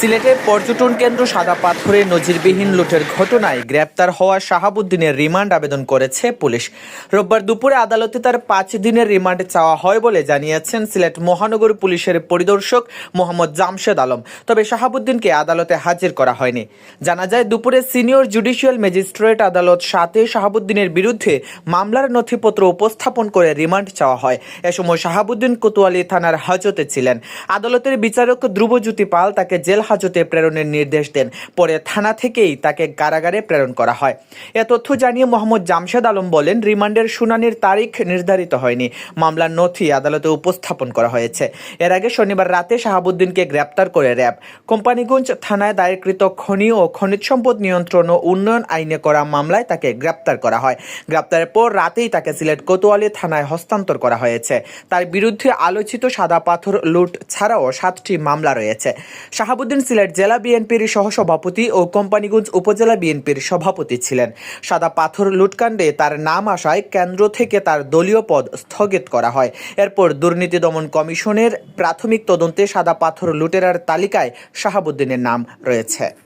সিলেটের পর্যটন কেন্দ্র সাদা পাথরে নজিরবিহীন লুটের ঘটনায় গ্রেপ্তার হওয়া শাহাবুদ্দিনের রিমান্ড আবেদন করেছে পুলিশ। রোববার দুপুরে আদালতে তার পাঁচ দিনের রিমান্ড চাওয়া হয় বলে জানিয়েছেন সিলেট মহানগর পুলিশের পরিদর্শক মোহাম্মদ জামশেদ আলম। তবে শাহাবুদ্দিনকে আদালতে হাজির করা হয়নি। জানা যায়, দুপুরে সিনিয়র জুডিশিয়াল ম্যাজিস্ট্রেট আদালত সাথে শাহাবুদ্দিনের বিরুদ্ধে মামলার নথিপত্র উপস্থাপন করে রিমান্ড চাওয়া হয়। এ সময় শাহাবুদ্দিন কোতোয়ালি থানার হাজতে ছিলেন। আদালতের বিচারক ধ্রুবজ্যোতি পাল তাকে জেল হাজতে প্রেরণের নির্দেশ দেন। পরে থানা থেকেই তাকে কারাগারে প্রেরণ করা হয়। এ তথ্য জানিয়ে মোহাম্মদ জামশেদ আলম বলেন, রিমান্ডের শুনানির তারিখ নির্ধারিত হয়নি। মামলার নথি আদালতে উপস্থাপন করা হয়েছে। এর আগে শনিবার রাতে শাহাবুদ্দিনকে গ্রেপ্তার করে র্যাব। কোম্পানিগঞ্জ থানায় দায়েরকৃত খনি ও খনিজ সম্পদ নিয়ন্ত্রণ ও উন্নয়ন আইনে করা মামলায় তাকে গ্রেপ্তার করা হয়। গ্রেপ্তারের পর রাতেই তাকে সিলেট কোতোয়ালি থানায় হস্তান্তর করা হয়েছে। তার বিরুদ্ধে আলোচিত সাদা পাথর লুট ছাড়াও সাতটি মামলা রয়েছে। শাহাবুদ্দিন সিলেট জেলা বিএনপির সহসভাপতি ও কোম্পানিগঞ্জ উপজেলা বিএনপির সভাপতি ছিলেন। সাদা পাথর লুটকাণ্ডে তার নাম আসায় কেন্দ্র থেকে তার দলীয় পদ স্থগিত করা হয়। এরপর দুর্নীতি দমন কমিশনের প্রাথমিক তদন্তে সাদা পাথর লুটেরার তালিকায় শাহাবুদ্দিনের নাম রয়েছে।